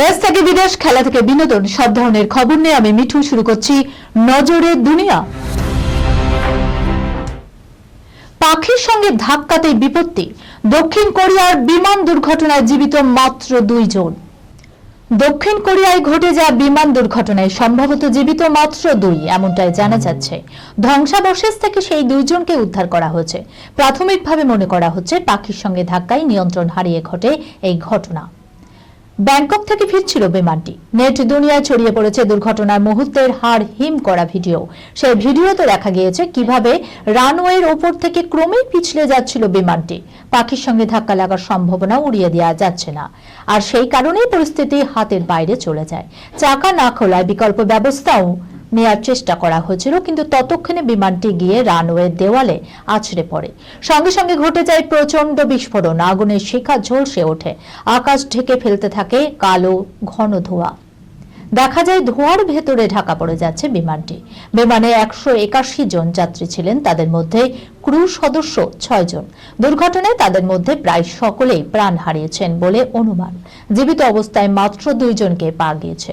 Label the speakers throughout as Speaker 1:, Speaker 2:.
Speaker 1: দেশ থেকে বিদেশ, খেলা থেকে বিনোদন, সব ধরনের খবর নিয়ে আমি মিঠু শুরু করছি নজরের দুনিয়া। পাখির সঙ্গে ধাক্কাতেই বিপত্তি, দক্ষিণ কোরিয়ার বিমান দুর্ঘটনায় জীবিত মাত্র দুইজন দক্ষিণ কোরিয়ায় ঘটে যাওয়া বিমান দুর্ঘটনায় সম্ভবত জীবিত মাত্র দুই, এমনটাই জানা যাচ্ছে। ধ্বংসাবশেষ থেকে সেই দুইজনকে উদ্ধার করা হয়েছে। প্রাথমিকভাবে মনে করা হচ্ছে, পাখির সঙ্গে ধাক্কায় নিয়ন্ত্রণ হারিয়ে ঘটে এই ঘটনা। ব্যাংকক থেকে ফিরছিল বিমানটি। নেট দুনিয়ায় ছড়িয়ে পড়েছে দুর্ঘটনার মুহূর্তের হাড় হিম করা ভিডিও। সেই ভিডিওতে দেখা গিয়েছে কীভাবে রানওয়ের ওপর থেকে ক্রমেই পিছলে যাচ্ছিল বিমানটি। পাখির সঙ্গে ধাক্কা লাগার সম্ভাবনা উড়িয়ে দেওয়া যাচ্ছে না। আর সেই কারণেই পরিস্থিতি হাতের বাইরে চলে যায়। চাকা না খোলায় বিকল্প ব্যবস্থাও নেয়ার চেষ্টা করা হয়েছিল, কিন্তু ততক্ষণে বিমানটি গিয়ে রানওয়ে দেওয়ালে আছড়ে পড়ে। সঙ্গে সঙ্গে ঘটে যায় প্রচণ্ড বিস্ফোরণ, আগুনের শিখা ঝলসে ওঠে, আকাশ ঢেকে ফেলতে থাকে কালো ঘন ধোঁয়া। দেখা যায় ধোঁয়ার ভেতরে ঢাকা পড়ে যাচ্ছে বিমানটি। বিমানে একশো একাশি জন যাত্রী ছিলেন, তাদের মধ্যে ক্রু সদস্য ছয় জন। দুর্ঘটনায় তাদের মধ্যে প্রায় সকলেই প্রাণ হারিয়েছেন বলে অনুমান। জীবিত অবস্থায় মাত্র দুইজনকে পা গিয়েছে।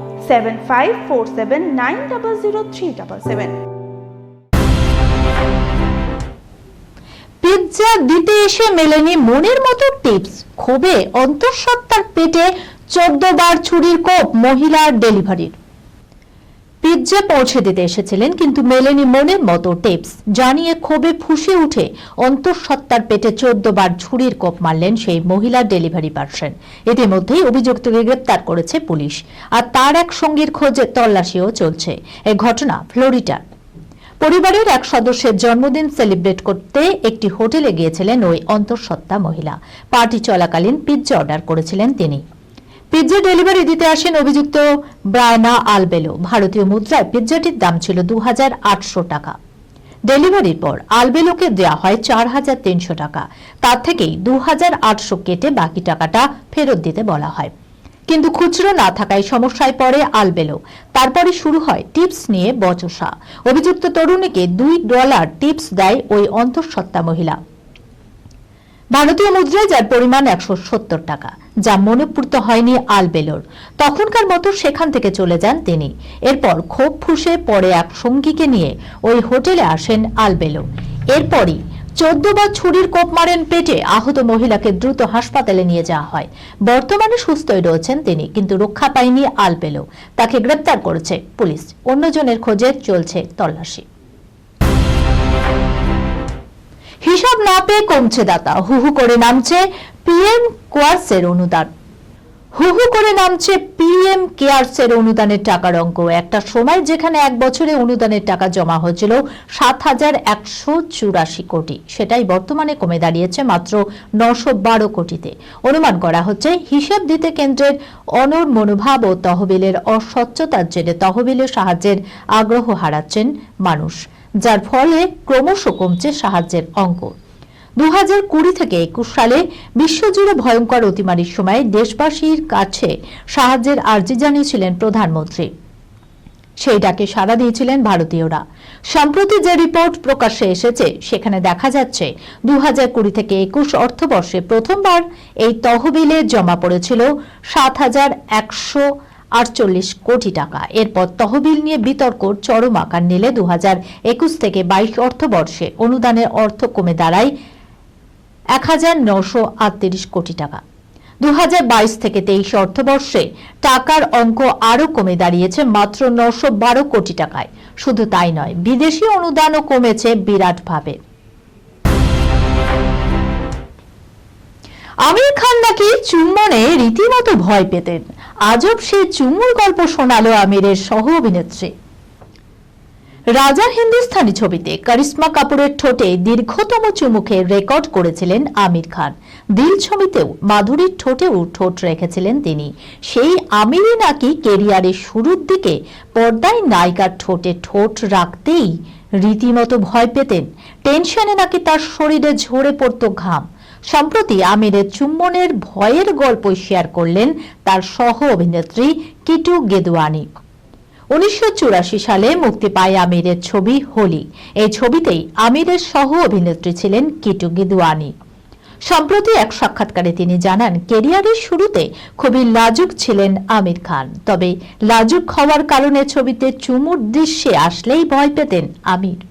Speaker 1: pizza দিতে এসে মেলেনি মনের মতো টিপস ক্ষোভে অন্তঃসত্ত্বার পেটে চোদ্দ বার ছুরির কোপ মহিলার ডেলিভারির পিৎজা পৌঁছে দিতে এসেছিলেন কিন্তু মেলেনি মনের মতো টিপস। জানিয়ে ক্ষোভে ফুসে উঠে অন্তঃসত্ত্বার পেটে চোদ্দ বার ছুরির কোপ মারলেন সেই মহিলার ডেলিভারি পার্সন। ইতিমধ্যেই অভিযুক্তকে গ্রেপ্তার করেছে পুলিশ। আর তার এক সঙ্গীর খোঁজে তল্লাশিও চলছে। এই ঘটনা ফ্লোরিডার পরিবারের এক সদস্যের জন্মদিন সেলিব্রেট করতে একটি হোটেলে গিয়েছিলেন ওই অন্তঃসত্ত্বা মহিলা। পার্টি চলাকালীন পিৎজা অর্ডার করেছিলেন তিনি। পিৎজা ডেলিভারি দিতে আসেন অভিযুক্ত ব্রায়না আলবেলো। ভারতীয় মুদ্রায় পিৎজাটির দাম ছিল দু হাজার আটশো টাকা। ডেলিভারির পর আলবেলোকে দেওয়া হয় চার হাজার তিনশো টাকা। তার থেকেই দু হাজার আটশো কেটে বাকি টাকাটা ফেরত দিতে বলা হয়। কিন্তু খুচরো না থাকায় সমস্যায় পড়ে আলবেলো। তারপরে শুরু হয় টিপস নিয়ে বচসা। অভিযুক্ত তরুণীকে দুই ডলার টিপস দেয় ওই অন্তঃসত্ত্বা মহিলা। ভারতীয় মুদ্রায় যার পরিমাণ একশো সত্তর টাকা, যা মনোপূর্ত হয়নি আলবেলোর তখনকার মতো সেখান থেকে চলে যান তিনি। এরপর ক্ষোভ ফুসে পরে এক সঙ্গীকে নিয়ে ওই হোটেলে আসেন আলবেলো এরপরই চোদ্দ বার ছুরির কোপ মারেন পেটে আহত মহিলাকে দ্রুত হাসপাতালে নিয়ে যাওয়া হয়। বর্তমানে সুস্থই রয়েছেন তিনি, কিন্তু রক্ষা পায়নি আলবেলো তাকে গ্রেপ্তার করেছে পুলিশ। অন্যজনের খোঁজে চলছে তল্লাশি। হিসাব না পেয়ে কমছে দাতা। হুহু করে নামছে পিএম কোয়ার্সের অনুদান। হুহু করে নামছে পিএম কেয়ারসের অনুদানের টাকার অঙ্ক। একটা সময় যেখানে এক বছরে অনুদানের টাকা জমা হয়েছিল সাত হাজার একশো চুরাশি কোটি। সেটাই বর্তমানে কমে দাঁড়িয়েছে মাত্র নশো বারো কোটিতে। অনুমান করা হচ্ছে হিসেব দিতে কেন্দ্রের অনর মনোভাব ও তহবিলের অস্বচ্ছতার জেরে তহবিলের সাহায্যের আগ্রহ হারাচ্ছেন মানুষ। যার ফলে ক্রমশ কমছে সাহায্যের অঙ্ক। দু কুড়ি থেকে একুশ সালে বিশ্বজুড়ে ভয়ঙ্কর অতিমারির সময় দেশবাসীর কাছে সাহায্যের আর্জি জানিয়েছিলেন প্রধানমন্ত্রী। সেই ডাকে সাড়া দিয়েছিলেন ভারতীয়রা। সম্প্রতি যে রিপোর্ট প্রকাশ্যে এসেছে, সেখানে দেখা যাচ্ছে দু কুড়ি থেকে একুশ অর্থবর্ষে প্রথমবার এই তহবিলে জমা পড়েছিল সাত হাজার একশো আটচল্লিশ কোটি টাকা। এরপর তহবিল নিয়ে বিতর্ক চরম আকার নিলে দু একুশ থেকে বাইশ অর্থবর্ষে অনুদানের অর্থ কমে দাঁড়ায় এক হাজার নশো আটত্রিশ কোটি টাকা। দু হাজার বাইশ থেকে তেইশ অর্থবর্ষে টাকার অঙ্ক আরও কমে দাঁড়িয়েছে মাত্র নশো কোটি টাকায়। শুধু তাই নয়, বিদেশি অনুদানও কমেছে বিরাটভাবে। আমির খান নাকি চুম্বনে রীতিমতো ভয় পেতেন। আজব সে চুমুর গল্প শোনালো আমিরের সহ অভিনেত্রী। রাজার হিন্দুস্থানি ছবিতে করিশ্মা কাপুরের ঠোঁটে দীর্ঘতম চুমুকে রেকর্ড করেছিলেন আমির খান। দিল ছবিতেও মাধুরীর ঠোঁটেও ঠোঁট রেখেছিলেন তিনি। সেই আমিরই নাকি কেরিয়ারের শুরুর দিকে পর্দায় নায়িকার ঠোঁটে ঠোঁট রাখতেই রীতিমতো ভয় পেতেন। টেনশনে নাকি তার শরীরে ঝরে পড়তো ঘাম। সম্প্রতি আমিরের চুম্বনের ভয়ের গল্প শেয়ার করলেন তার সহ অভিনেত্রী কিটু গেদওয়ানি। উনিশশো সালে মুক্তি পায় আমিরের ছবি হোলি। এই ছবিতেই আমিরের সহ অভিনেত্রী ছিলেন কিটু গিদওয়ানি। সম্প্রতি এক সাক্ষাৎকারে তিনি জানান, কেরিয়ারের শুরুতে খুবই লাজুক ছিলেন আমির খান, তবে লাজুক হওয়ার কারণে ছবিতে চুমুর দৃশ্যে আসলেই ভয় পেতেন আমির।